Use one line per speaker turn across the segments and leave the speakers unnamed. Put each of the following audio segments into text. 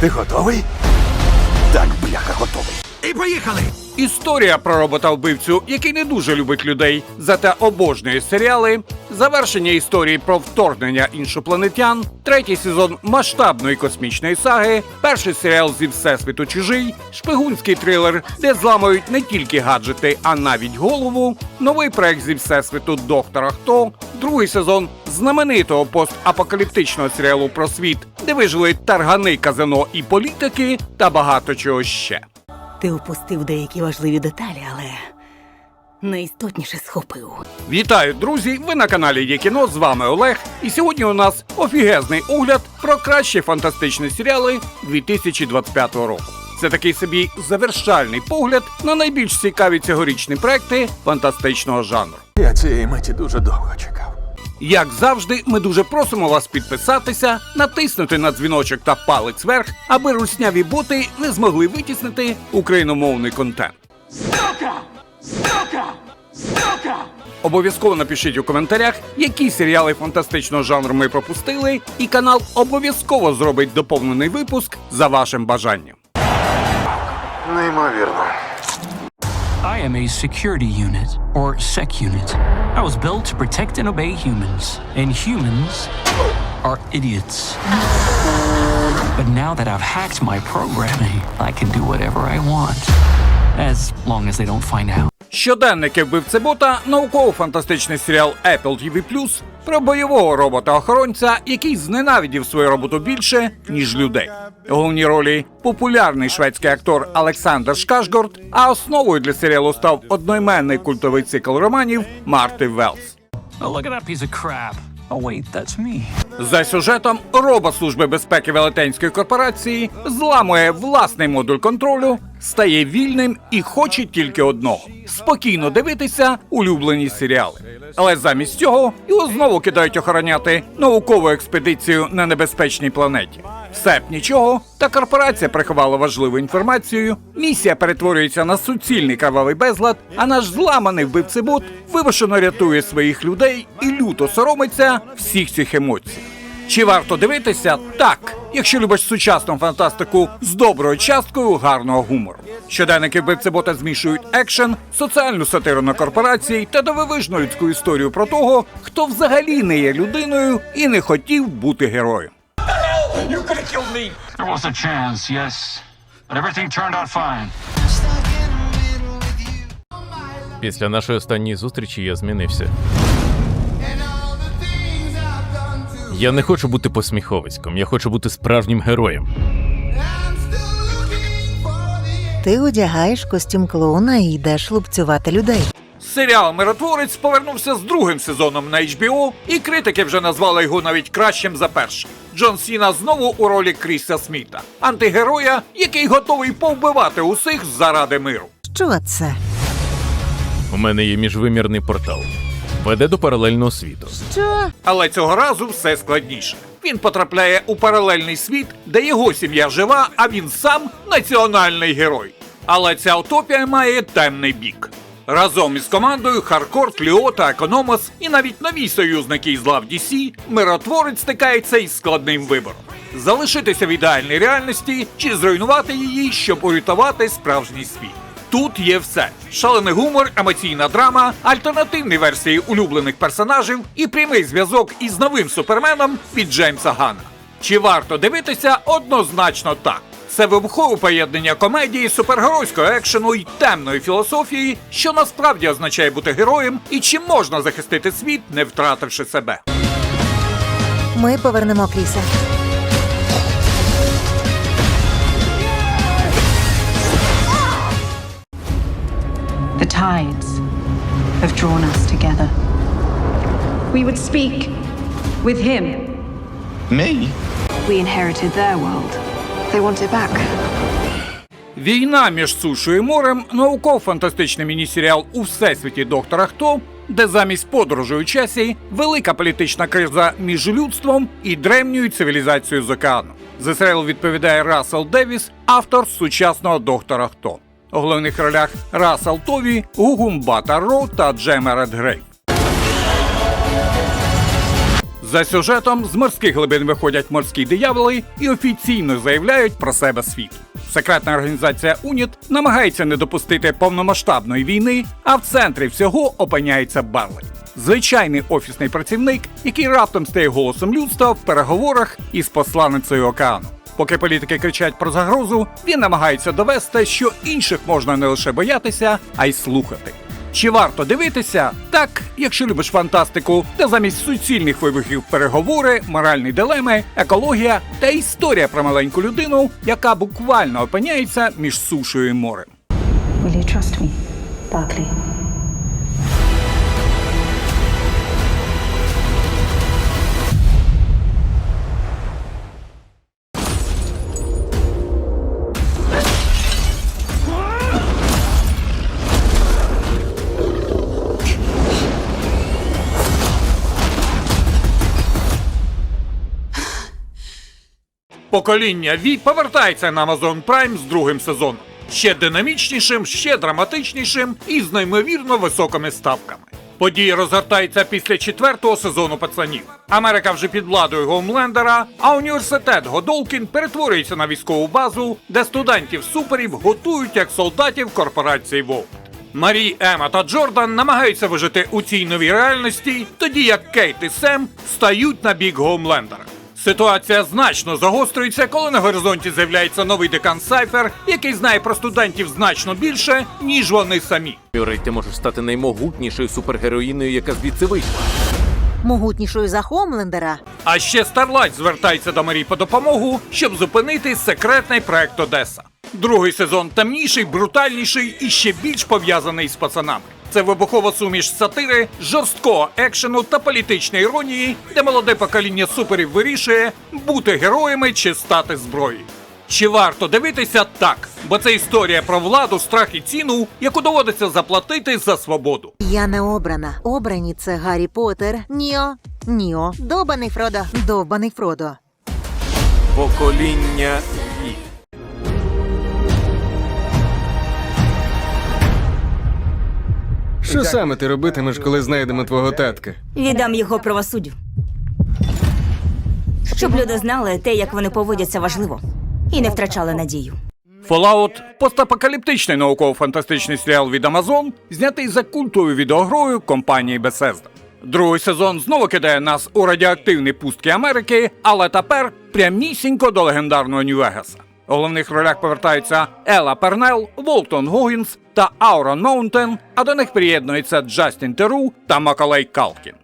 Ти готовий? Так, бляха, готовий.
І поїхали!
Історія про робота вбивцю, який не дуже любить людей, зате обожнює серіали, завершення історії про вторгнення іншопланетян, третій сезон масштабної космічної саги, перший серіал зі всесвіту чужий, шпигунський трилер, де зламують не тільки гаджети, а навіть голову, новий проект зі всесвіту Доктора Хто, другий сезон знаменитого постапокаліптичного серіалу про світ, де вижили таргани казино і політики, та багато чого ще.
Ти упустив деякі важливі деталі, але найістотніше схопив.
Вітаю, друзі! Ви на каналі Є кіно. З вами Олег. І сьогодні у нас офігезний огляд про кращі фантастичні серіали 2025 року. Це такий собі завершальний погляд на найбільш цікаві цьогорічні проекти фантастичного жанру.
Я цієї миті дуже довго чекав.
Як завжди, ми дуже просимо вас підписатися, натиснути на дзвіночок та палець вверх, аби русняві боти не змогли витіснити україномовний контент. Обов'язково напишіть у коментарях, які серіали фантастичного жанру ми пропустили, і канал обов'язково зробить доповнений випуск за вашим бажанням.
Неймовірно.
I am a security unit, or SEC unit. I was built to protect and obey humans, and humans are idiots. But now that I've hacked my programming, I can do whatever I want, as long as they don't find out.
Щоденники вбивцебота науково-фантастичний серіал Apple TV+, про бойового робота-охоронця, який зненавидів свою роботу більше, ніж людей. Головні ролі популярний шведський актор Олександр Шкашгорд, а основою для серіалу став одноіменний культовий цикл романів Марти Велс.
Oh. Oh, wait, that's me.
За сюжетом робот Служби безпеки Велетенської корпорації зламує власний модуль контролю, стає вільним і хоче тільки одного спокійно дивитися улюблені серіали. Але замість цього його знову кидають охороняти наукову експедицію на небезпечній планеті. Все б нічого, та корпорація приховала важливу інформацію. Місія перетворюється на суцільний кровавий безлад, а наш зламаний вбивцебот вимушено рятує своїх людей і люто соромиться всіх цих емоцій. Чи варто дивитися? Так, якщо любиш сучасну фантастику з доброю часткою гарного гумору. Щоденники вбивцебота змішують екшен, соціальну сатиру на корпорації та дивовижну людську історію про того, хто взагалі не є людиною і не хотів бути героєм.
There was a chance, yes. But everything turned out fine.
Після нашої останньої зустрічі я змінився. Я не хочу бути посміховиськом, я хочу бути справжнім героєм.
Ти одягаєш костюм клоуна і йдеш лупцювати людей.
Серіал Миротворець повернувся з другим сезоном на HBO, і критики вже назвали його навіть кращим за перший. Джон Сіна знову у ролі Кріса Сміта, антигероя, який готовий повбивати усіх заради миру.
Що це?
У мене є міжвимірний портал. Веде до паралельного світу.
Що?
Але цього разу все складніше. Він потрапляє у паралельний світ, де його сім'я жива, а він сам національний герой. Але ця утопія має темний бік. Разом із командою Харкорт, Ліо та Економос і навіть нові союзники із лав DC миротворець стикається із складним вибором: залишитися в ідеальній реальності чи зруйнувати її, щоб урятувати справжній світ. Тут є все: шалений гумор, емоційна драма, альтернативні версії улюблених персонажів і прямий зв'язок із новим суперменом від Джеймса Гана. Чи варто дивитися? Однозначно так. Це вибухове поєднання комедії, супергеройського екшену і темної філософії, що насправді означає бути героєм, і чим можна захистити світ, не втративши себе.
Ми повернемо Кріса.
Tides have drawn us together. We would speak with him.
Me?
We inherited their world. They want it back.
Війна між сушою і морем науково-фантастичний міні-серіал у всесвіті доктора Хто, де замість подорожі у часі велика політична криза між людством і древньою цивілізацією з океану. За серіал відповідає Рассел Девіс, автор сучасного доктора Хто. У головних ролях Рассел Тові, Гугум Бата Ро та Джема Редгрейв. За сюжетом з морських глибин виходять морські дияволи і офіційно заявляють про себе світ. Секретна організація УНІТ намагається не допустити повномасштабної війни, а в центрі всього опиняється Барлей. Звичайний офісний працівник, який раптом стає голосом людства в переговорах із посланницею океану. Поки політики кричать про загрозу, він намагається довести, що інших можна не лише боятися, а й слухати. Чи варто дивитися? Так, якщо любиш фантастику, де замість суцільних вибухів переговори, моральні дилеми, екологія та історія про маленьку людину, яка буквально опиняється між сушою і морем.
Will you trust me, Barclay?
Покоління Ві повертається на Amazon Prime з другим сезоном. Ще динамічнішим, ще драматичнішим і з неймовірно високими ставками. Події розгортаються після четвертого сезону пацанів. Америка вже під владою Гоумлендера, а університет Годолкін перетворюється на військову базу, де студентів суперів готують як солдатів корпорації Вовк. Марі, Ема та Джордан намагаються вижити у цій новій реальності, тоді як Кейт і Сем стають на бік Гоумлендера. Ситуація значно загострюється, коли на горизонті з'являється новий декан Сайфер, який знає про студентів значно більше, ніж вони самі.
Мюррей, ти можеш стати наймогутнішою супергероїною, яка звідси вийшла.
могутнішою за Хомлендера.
А ще Старлайт звертається до Марі по допомогу, щоб зупинити секретний проект Одеса. Другий сезон темніший, брутальніший і ще більш пов'язаний з пацанами. Це вибухова суміш сатири, жорсткого екшену та політичної іронії, де молоде покоління суперів вирішує бути героями чи стати зброєю. Чи варто дивитися так? Бо це історія про владу, страх і ціну, яку доводиться заплатити за свободу.
Я не обрана. Обрані це Гаррі Поттер, Ніо, Ніо, Довбаний Фродо, Довбаний Фродо.
Покоління
Що саме ти робитимеш, коли знайдемо твого татка?
Віддам його правосуддю. Щоб люди знали те, як вони поводяться важливо, і не втрачали надію.
Fallout – постапокаліптичний науково-фантастичний серіал від Amazon, знятий за культовою відеогрою компанії Bethesda. Другий сезон знову кидає нас у радіоактивні пустки Америки, але тепер прямісінько до легендарного Нью-Вегаса. Головних ролях повертаються Ела Пернел, Волтон Гогінс та Аурон Моунтен, а до них приєднуються Джастін Теру та Макалей Калкін.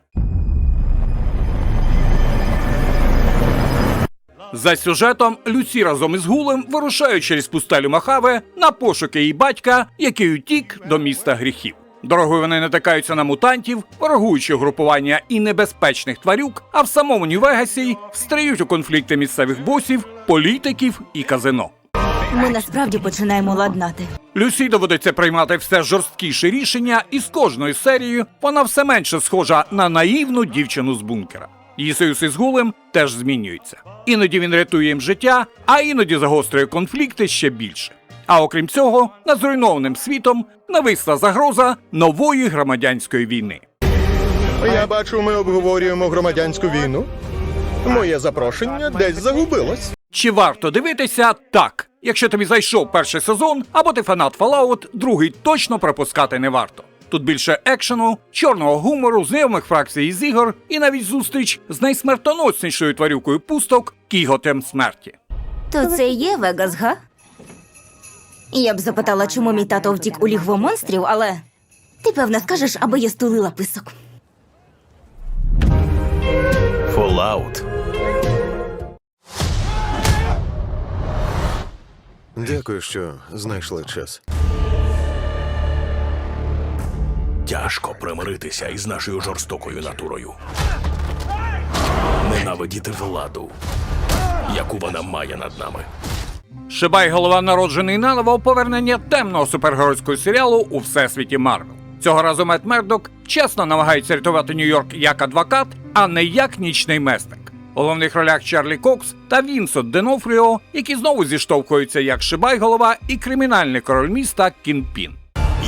За сюжетом Люсі разом із Гулем вирушають через пустелю Махаве на пошуки її батька, який утік до міста гріхів. Дорогою вони натикаються на мутантів, ворогуючі групування і небезпечних тварюк, а в самому Нью-Вегасі встріють у конфлікти місцевих босів, політиків і казино.
Ми насправді починаємо ладнати.
Люсі доводиться приймати все жорсткіші рішення, і з кожною серією вона все менше схожа на наївну дівчину з бункера. Її союз із Гулем теж змінюється. Іноді він рятує їм життя, а іноді загострює конфлікти ще більше. А окрім цього, над зруйнованим світом нависла загроза нової громадянської війни.
Я бачу, ми обговорюємо громадянську війну. Моє запрошення десь загубилось.
Чи варто дивитися так? Якщо тобі зайшов перший сезон, або ти фанат Fallout, другий точно пропускати не варто. Тут більше екшену, чорного гумору, знайомих фракцій із ігор і навіть зустріч з найсмертоноснішою тварюкою пусток Кіготем смерті.
То це є Вегас, га? Я б запитала, чому мій тато втік у лігво монстрів, але ти певно скажеш, аби я стулила писок.
Fallout.
Дякую, що знайшли час.
Тяжко примиритися із нашою жорстокою натурою. Ненавидіти владу, яку вона має над нами.
Шибай голова народжений наново повернення темного супергеройського серіалу у всесвіті Марвел. Цього разу Мет Мердок чесно намагається рятувати Нью-Йорк як адвокат, а не як нічний месник. У головних ролях Чарлі Кокс та Вінсент Денофріо, які знову зіштовхуються як Шибай голова і кримінальний король міста Кінпін.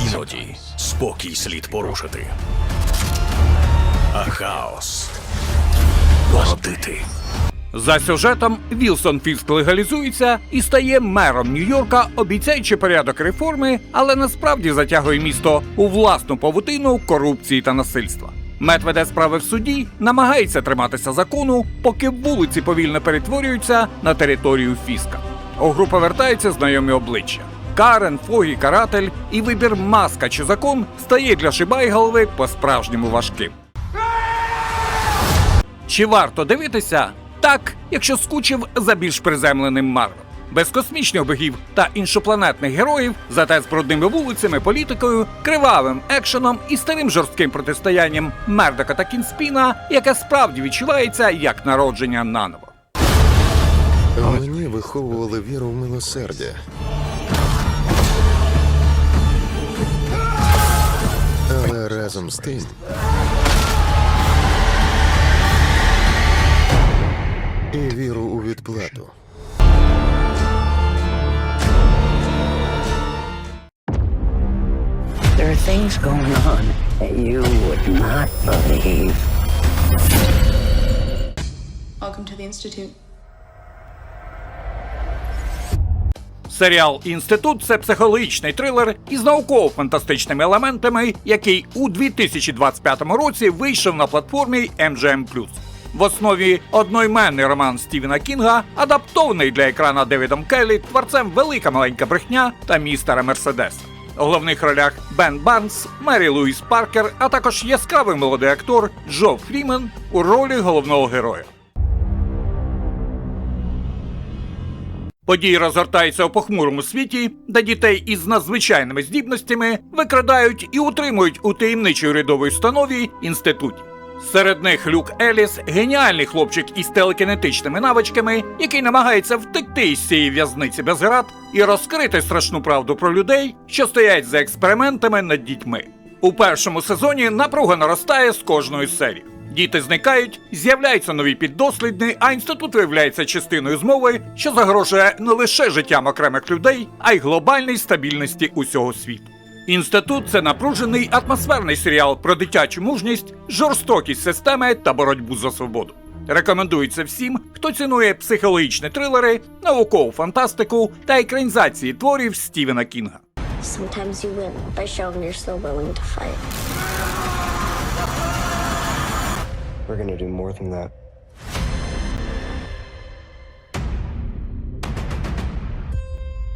Іноді спокій слід порушити. А хаос воротити.
За сюжетом Вілсон Фіск легалізується і стає мером Нью-Йорка, обіцяючи порядок реформи, але насправді затягує місто у власну павутину корупції та насильства. Мет веде справи в суді, намагається триматися закону, поки вулиці повільно перетворюються на територію Фіска. У гру повертаються знайомі обличчя. Карен, Фогі, каратель і вибір маска чи закон стає для Шибайголови по-справжньому важким. Чи варто дивитися? Так, якщо скучив за більш приземленим Марвел. Без космічних богів та іншопланетних героїв, зате з брудними вулицями, політикою, кривавим екшеном і старим жорстким протистоянням Мердока та Кінспіна, яке справді відчувається як народження наново.
Мені виховували віру в милосердя. Але разом з тим. І віру у відплату.
There are things going on that you would not believe.
Welcome to the Institute.
Серіал Інститут це психологічний трилер із науково-фантастичними елементами, який у 2025 році вийшов на платформі MGM+. В основі одноіменний роман Стівена Кінга, адаптований для екрана Девідом Келлі, творцем Велика маленька брехня та містера Мерседеса. У головних ролях Бен Барнс, Мері Луїс Паркер, а також яскравий молодий актор Джо Фрімен у ролі головного героя. Події розгортаються у похмурому світі, де дітей із надзвичайними здібностями викрадають і утримують у таємничій урядовій установі інституті. Серед них Люк Еліс, геніальний хлопчик із телекінетичними навичками, який намагається втекти із цієї в'язниці без град і розкрити страшну правду про людей, що стоять за експериментами над дітьми. У першому сезоні напруга наростає з кожної серії. Діти зникають, з'являються нові піддослідні, а інститут виявляється частиною змови, що загрожує не лише життям окремих людей, а й глобальній стабільності усього світу. Інститут це напружений атмосферний серіал про дитячу мужність, жорстокість системи та боротьбу за свободу. Рекомендується всім, хто цінує психологічні трилери, наукову фантастику та екранізації творів Стівена Кінга.
Sometimes you win by showing you're still willing to fight.
We're gonna do more than that.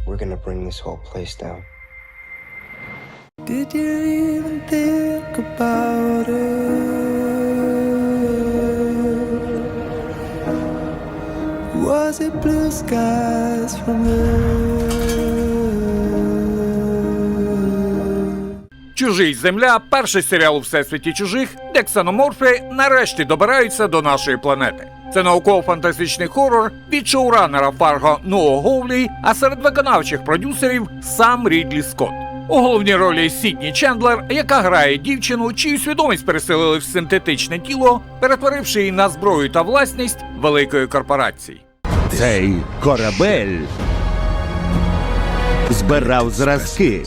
We're gonna bring this whole place down.
Did you even think about it? Was it blue skies from
Чужий земля перший серіал у всесвіті чужих, де ксеноморфи нарешті добираються до нашої планети. Це науково-фантастичний хорор від шоуранера Фарго Ноа Говлі, а серед виконавчих продюсерів сам Рідлі Скотт. У головній ролі Сідні Чендлер, яка грає дівчину, чию свідомість переселили в синтетичне тіло, перетворивши її на зброю та власність великої корпорації.
Цей корабель збирав зразки.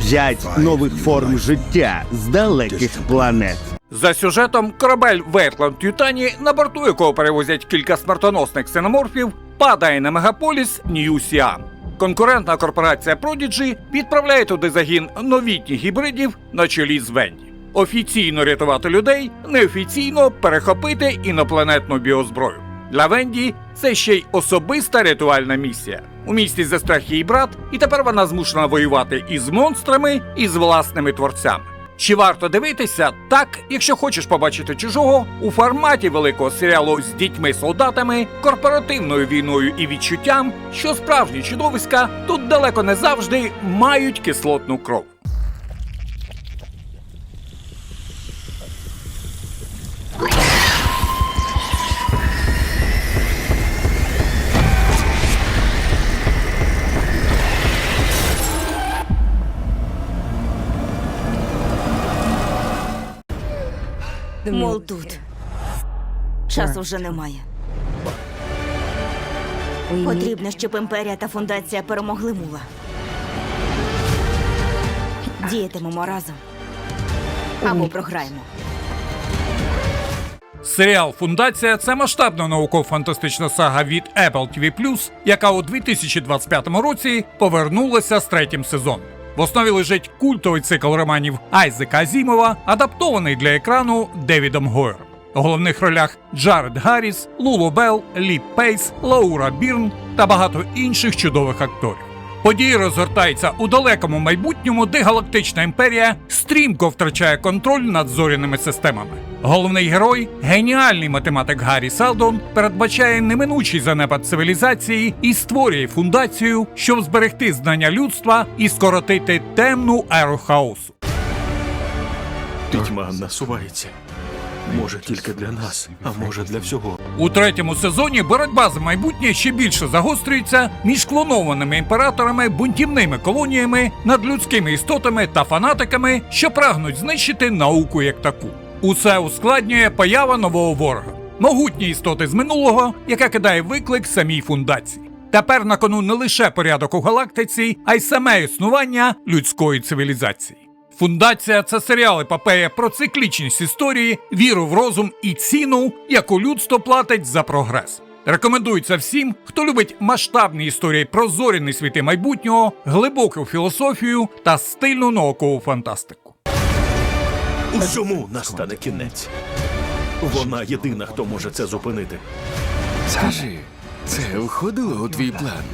П'ять нових форм життя з далеких планет.
За сюжетом корабель Ветланд Ютані, на борту якого перевозять кілька смертоносних ксеноморфів, падає на мегаполіс Нью-Сіан. Конкурентна корпорація Prodigy відправляє туди загін новітніх гібридів на чолі з Венді. Офіційно рятувати людей, неофіційно перехопити інопланетну біозброю. Для Венді це ще й особиста рятувальна місія. У місті застряг її брат, і тепер вона змушена воювати і з монстрами, і з власними творцями. Чи варто дивитися так, якщо хочеш побачити чужого у форматі великого серіалу з дітьми-солдатами, корпоративною війною і відчуттям, що справжні чудовиська тут далеко не завжди мають кислотну кров.
Тут. Часу вже немає. Потрібно, щоб імперія та фундація перемогли мула. Діятимемо разом. Або програємо.
Серіал Фундація це масштабна науково-фантастична сага від Apple TV+, яка у 2025 році повернулася з третім сезоном. В основі лежить культовий цикл романів Айзека Азімова, адаптований для екрану Девідом Гойером. У головних ролях Джаред Гарріс, Лулу Белл, Ліп Пейс, Лаура Бірн та багато інших чудових акторів. Події розгортаються у далекому майбутньому, де галактична імперія стрімко втрачає контроль над зоряними системами. Головний герой, геніальний математик Гаррі Селдон, передбачає неминучий занепад цивілізації і створює фундацію, щоб зберегти знання людства і скоротити темну еру хаосу.
Пітьма насувається. Може тільки для нас, а може для всього.
У третьому сезоні боротьба за майбутнє ще більше загострюється між клонованими імператорами, бунтівними колоніями, надлюдськими істотами та фанатиками, що прагнуть знищити науку як таку. Усе ускладнює поява нового ворога могутні істоти з минулого, яка кидає виклик самій фундації. Тепер на кону не лише порядок у галактиці, а й саме існування людської цивілізації. Фундація це серіал епопея про циклічність історії, віру в розум і ціну, яку людство платить за прогрес. Рекомендується всім, хто любить масштабні історії про зоряні світи майбутнього, глибоку філософію та стильну наукову фантастику.
Усьому настане кінець. Вона єдина, хто може це зупинити.
Скажи, це входило у твій план?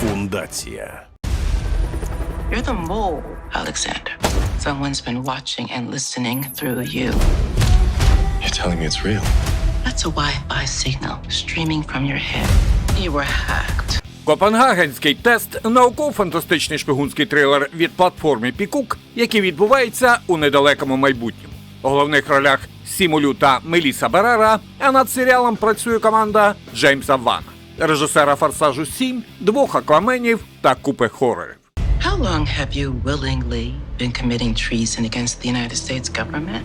Фундація.
You're the mole, Alexander. Someone's been watching and listening through you.
You're telling me it's real?
That's a Wi Fi signal streaming from your head. You were hacked.
Копенгагенський тест науково-фантастичний шпигунський трилер від платформи Пікук, який відбувається у недалекому майбутньому. У головних ролях Сімулю та Меліса Берера, а над серіалом працює команда Джеймса Вана, режисера Форсажу 7, двох акваменів та купи хорорів.
How long have you willingly been committing treason against the United States government?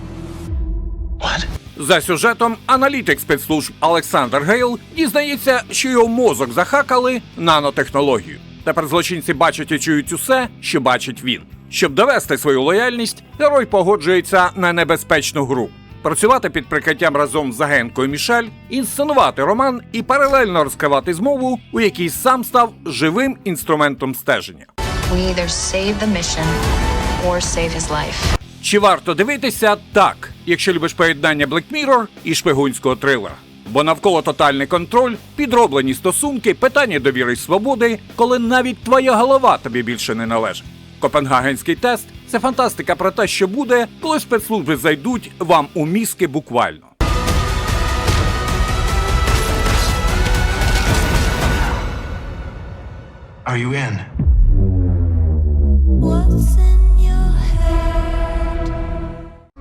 What?
За сюжетом аналітик спецслужб Олександр Гейл дізнається, що його мозок захакали нанотехнологію. Тепер злочинці бачать і чують усе, що бачить він. Щоб довести свою лояльність, герой погоджується на небезпечну гру. Працювати під прикриттям разом з агенткою Мішель, інсценувати роман і паралельно розкривати змову, у якій сам став живим інструментом стеження.
We either save the mission or save his life.
Чи варто дивитися так, якщо любиш поєднання Black Mirror і шпигунського трилера? Бо навколо тотальний контроль, підроблені стосунки, питання довіри й свободи, коли навіть твоя голова тобі більше не належить. Копенгагенський тест це фантастика про те, що буде, коли спецслужби зайдуть вам у мізки буквально.
Are you in?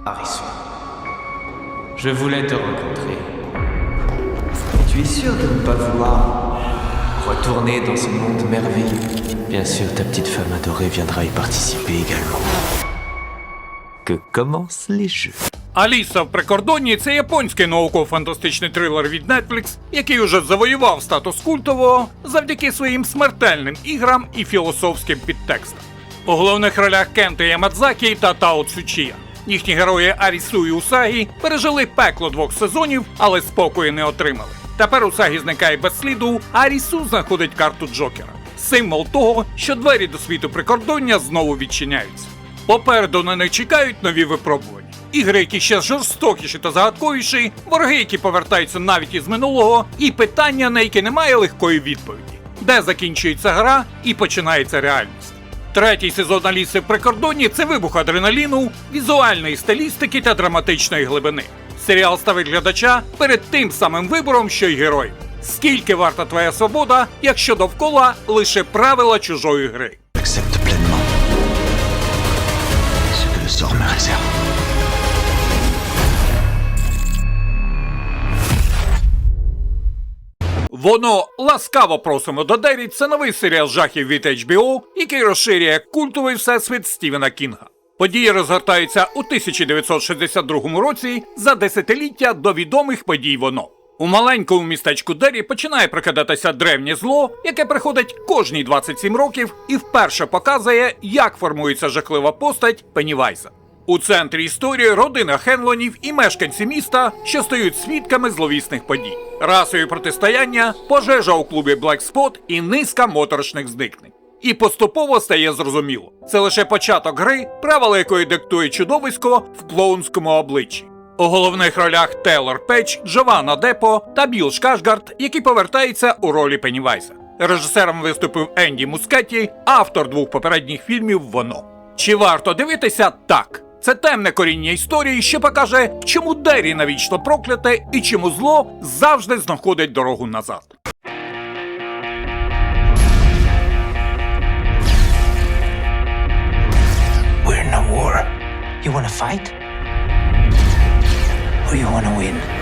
Harrison. Je voulais te rencontrer. Tu es sûr de ne pas vouloir retourner dans ce monde merveilleux Bien sûr, ta petite femme adorée viendra y participer également. Que commencent les jeux.
Аліса в прикордонні це японський науково-фантастичний трилер від Netflix, який уже завоював статус культового завдяки своїм смертельним іграм і філософським підтекстам. У головних ролях Кенто Ямадзакі та Тао Цучія. Їхні герої Арісу і Усагі пережили пекло двох сезонів, але спокою не отримали. Тепер Усагі зникає без сліду, а Арісу знаходить карту Джокера. Символ того, що двері до світу прикордоння знову відчиняються. Попереду на них чекають нові випробування. Ігри, які ще жорстокіші та загадковіші, вороги, які повертаються навіть із минулого, і питання, на які немає легкої відповіді, де закінчується гра і починається реальність. Третій сезон Аліси в прикордонні це вибух адреналіну, візуальної стилістики та драматичної глибини. Серіал ставить глядача перед тим самим вибором, що й герой. Скільки варта твоя свобода, якщо довкола лише правила чужої гри?
Accepte pleinement ce que.
Воно ласкаво просимо до Дері. Це новий серіал жахів від HBO, який розширює культовий всесвіт Стівена Кінга. Події розгортаються у 1962 році за десятиліття до відомих подій воно. У маленькому містечку Дері починає прокидатися древнє зло, яке приходить кожні 27 років і вперше показує, як формується жахлива постать Пеннівайза. У центрі історії родина Хенлонів і мешканці міста, що стають свідками зловісних подій. Расові протистояння, пожежа у клубі Black Spot і низка моторошних зникнень. І поступово стає зрозуміло. Це лише початок гри, правила якої диктує чудовисько в клоунському обличчі. У головних ролях Тейлор Пейдж, Джованна Депо та Біл Шкашгард, який повертається у ролі Пеннівайза. Режисером виступив Енді Мускетті, автор двох попередніх фільмів Воно. Чи варто дивитися так? Це темне коріння історії, що покаже, чому Дері навічно прокляте і чому зло завжди знаходить дорогу назад.
You wanna fight? Or you wanna win?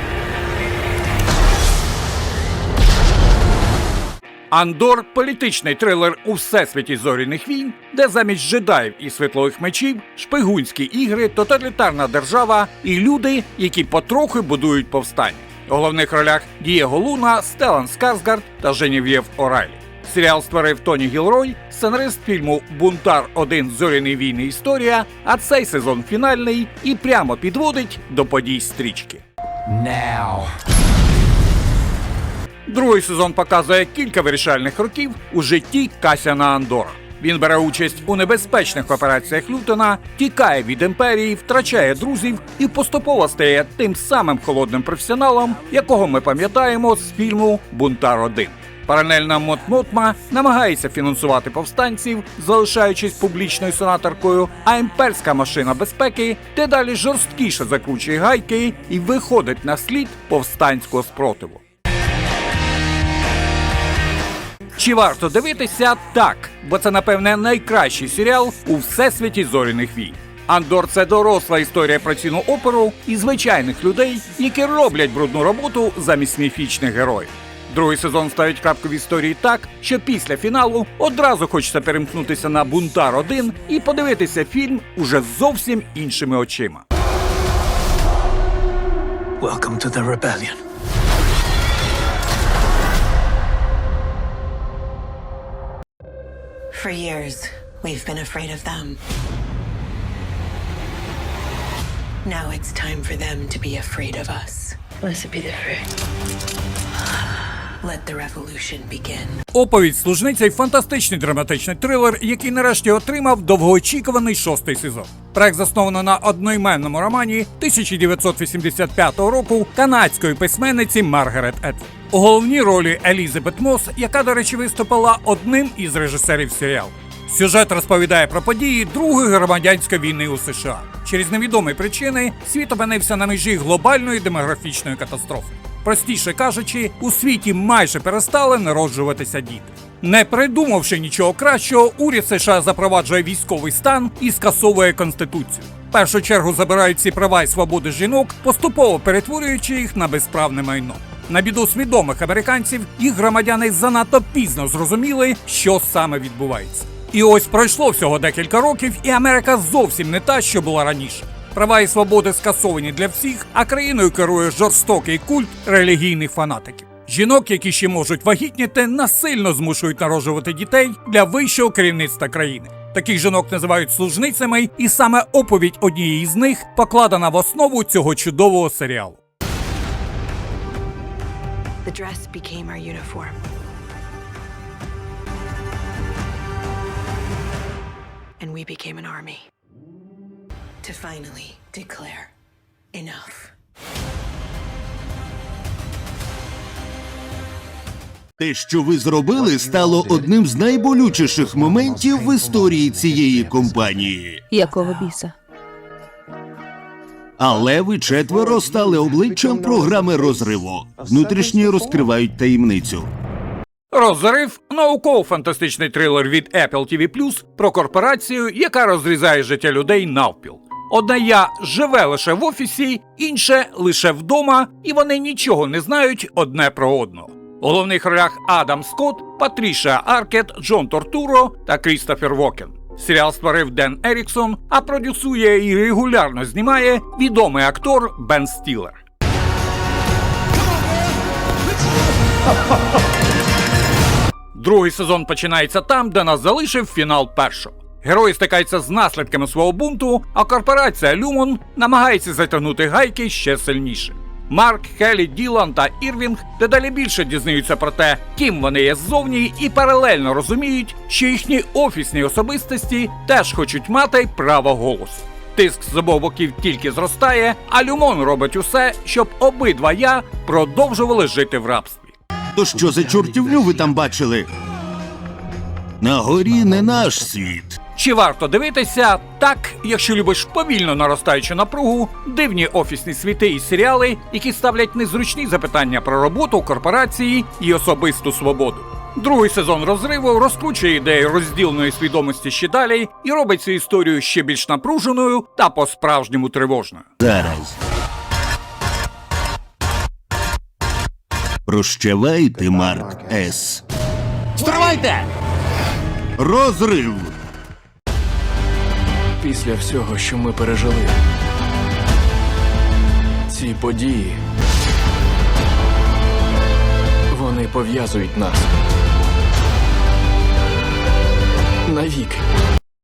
Андор політичний трилер у всесвіті зоряних війн, де замість джедаїв і світлових мечів, шпигунські ігри, тоталітарна держава і люди, які потрохи будують повстання. У головних ролях Дієго Луна, Стелан Скарсгард та Женів'єв Орайлі. Серіал створив Тоні Гілрой, сценарист фільму Бунтар 1 Зоряні війни. Історія. А цей сезон фінальний і прямо підводить до подій стрічки.
Now.
Другий сезон показує кілька вирішальних років у житті Касяна Андора. Він бере участь у небезпечних операціях Лютона, тікає від імперії, втрачає друзів і поступово стає тим самим холодним професіоналом, якого ми пам'ятаємо з фільму Бунтар 1 Паралельно Мот Мотма намагається фінансувати повстанців, залишаючись публічною сенаторкою, а імперська машина безпеки дедалі жорсткіше закручує гайки і виходить на слід повстанського спротиву. Чи варто дивитися так? Бо це, напевне, найкращий серіал у всесвіті зоряних війн. Андор це доросла історія про ціну оперу і звичайних людей, які роблять брудну роботу замість міфічних героїв. Другий сезон ставить крапку в історії так, що після фіналу одразу хочеться перемкнутися на Бунтар 1 і подивитися фільм уже зовсім іншими очима.
Welcome to the rebellion.
For years, we've been afraid of them. Now it's time for them to be afraid of us. Let's be afraid. Let the revolution begin.
Оповідь служниця й фантастичний драматичний трилер, який нарешті отримав довгоочікуваний шостий сезон. Проект засновано на одноіменному романі 1985 року канадської письменниці Маргарет Етвуд. У головній ролі Елізабет Мос, яка, до речі, виступила одним із режисерів серіалу. Сюжет розповідає про події Другої громадянської війни у США. Через невідомі причини світ опинився на межі глобальної демографічної катастрофи. Простіше кажучи, у світі майже перестали народжуватися діти. Не придумавши нічого кращого, уряд США запроваджує військовий стан і скасовує конституцію. В першу чергу забирають ці права і свободи жінок, поступово перетворюючи їх на безправне майно. На біду свідомих американців їх громадяни занадто пізно зрозуміли, що саме відбувається. І ось пройшло всього декілька років, і Америка зовсім не та, що була раніше. Права і свободи скасовані для всіх, а країною керує жорстокий культ релігійних фанатиків. Жінок, які ще можуть вагітніти, насильно змушують народжувати дітей для вищого керівництва країни. Таких жінок називають служницями, і саме оповідь однієї з них покладена в основу цього чудового серіалу.
The dress became our uniform. And we became an army. To finally declare enough.
Те, що ви зробили, стало одним з найболючіших моментів в історії цієї компанії.
Якого біса?
Але ви четверо стали обличчям програми розриву. Внутрішні розкривають таємницю.
Розрив науково-фантастичний трилер від Apple TV про корпорацію, яка розрізає життя людей навпіл. Одна я живе лише в офісі, інше лише вдома, і вони нічого не знають одне про одного. У головних ролях Адам Скотт, Патріша Аркет, Джон Тортуро та Крістофер Вокен. Серіал створив Ден Еріксон, а продюсує і регулярно знімає відомий актор Бен Стілер. Другий сезон починається там, де нас залишив фінал першого. Герої стикаються з наслідками свого бунту, а корпорація Люмон намагається затягнути гайки ще сильніше. Марк, Хелі, Ділан та Ірвінг дедалі більше дізнаються про те, ким вони є ззовні, і паралельно розуміють, що їхні офісні особистості теж хочуть мати право голосу. Тиск з обох боків тільки зростає, а Люмон робить усе, щоб обидва я продовжували жити в рабстві.
То що за чортівню ви там бачили? На горі не наш світ.
Чи варто дивитися так, якщо любиш повільно наростаючу напругу, дивні офісні світи і серіали, які ставлять незручні запитання про роботу корпорації і особисту свободу? Другий сезон розриву розкручує ідею розділеної свідомості ще далі і робить цю історію ще більш напруженою та по-справжньому тривожною.
Зараз. Прощавайте, Марк С.
Стривайте!
Розрив.
Після всього, що ми пережили. Ці події. Вони пов'язують нас. Навіки.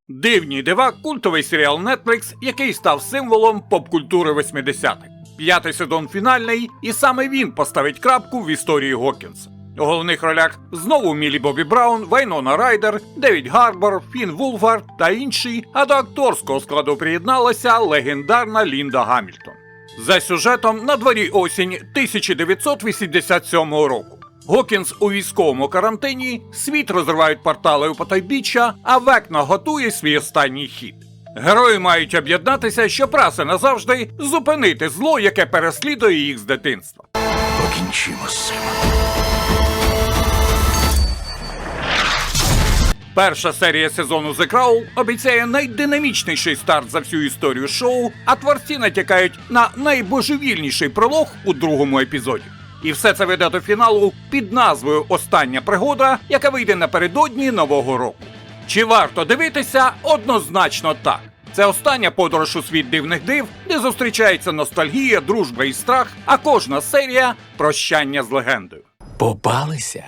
Дивні дива культовий серіал Netflix, який став символом поп-культури 80-х. П'ятий сезон фінальний, і саме він поставить крапку в історії Гокінса. У головних ролях знову Мілі Бобі Браун, Вайнона Райдер, Девід Гарбор, Фін Вулфард та інші, а до акторського складу приєдналася легендарна Лінда Гамільтон. За сюжетом на дворі осінь 1987 року. Гокінс у військовому карантині, світ розривають портали у потайбіччя, а Векна готує свій останній хід. Герої мають об'єднатися, щоб раз і назавжди зупинити зло, яке переслідує їх з дитинства.
Покінчимо з цим.
Перша серія сезону The Crown обіцяє найдинамічніший старт за всю історію шоу, а творці натякають на найбожевільніший пролог у другому епізоді. І все це веде до фіналу під назвою Остання пригода, яка вийде напередодні нового року. Чи варто дивитися? Однозначно так. Це остання подорож у світ дивних див, де зустрічається ностальгія, дружба і страх, а кожна серія прощання з легендою.
Попалися.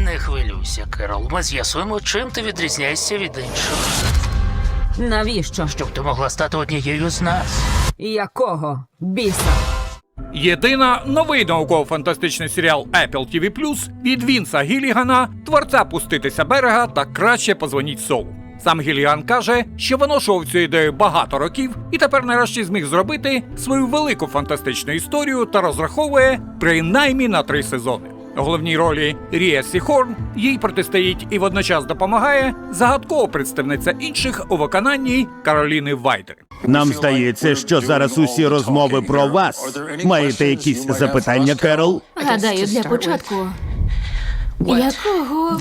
Не хвилюйся, Керол. Ми з'ясуємо, чим ти відрізняєшся від інших.
Навіщо?
Щоб ти могла стати однією з нас.
Якого біса?
Єдина новий науково-фантастичний серіал Apple TV від Вінса Гілігана, творця пуститися берега та краще позвоніть Солу. Сам Гіліган каже, що виношував цю ідею багато років і тепер нарешті зміг зробити свою велику фантастичну історію та розраховує принаймні на три сезони. У головній ролі Рія Сіхорн їй протистоїть і водночас допомагає загадкова представниця інших у виконанні Кароліни Вайдер.
Нам здається, що зараз усі розмови про вас. Маєте якісь запитання, Керол?
Гадаю, для початку. Якого?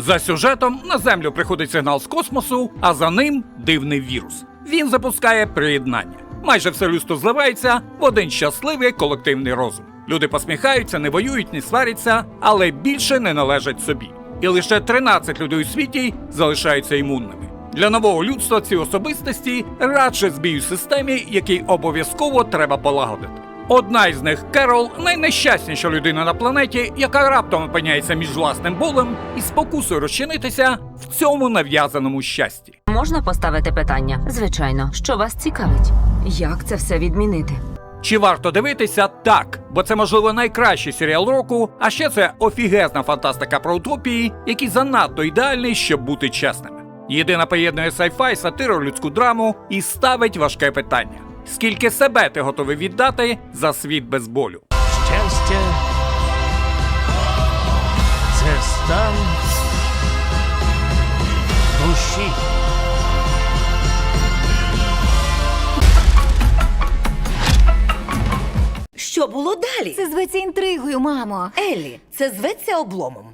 За сюжетом на землю приходить сигнал з космосу, а за ним дивний вірус. Він запускає приєднання. Майже все людство зливається в один щасливий колективний розум. Люди посміхаються, не воюють, не сваряться, але більше не належать собі. І лише 13 людей у світі залишаються імунними. Для нового людства ці особистості радше збій у системі, який обов'язково треба полагодити. Одна із них Керол найнещасніша людина на планеті, яка раптом опиняється між власним болем і спокусою розчинитися в цьому нав'язаному щасті.
Можна поставити питання? Звичайно, що вас цікавить? Як це все відмінити?
Чи варто дивитися так? Бо це можливо найкращий серіал року, а ще це офігезна фантастика про утопії, який занадто ідеальний, щоб бути чесними. Єдина поєднує сайфай, сатиру, людську драму і ставить важке питання: скільки себе ти готовий віддати за світ без болю?
Щастя. Це стан душі.
Що було далі?
Це зветься інтригою, мамо.
Еллі, це зветься обломом.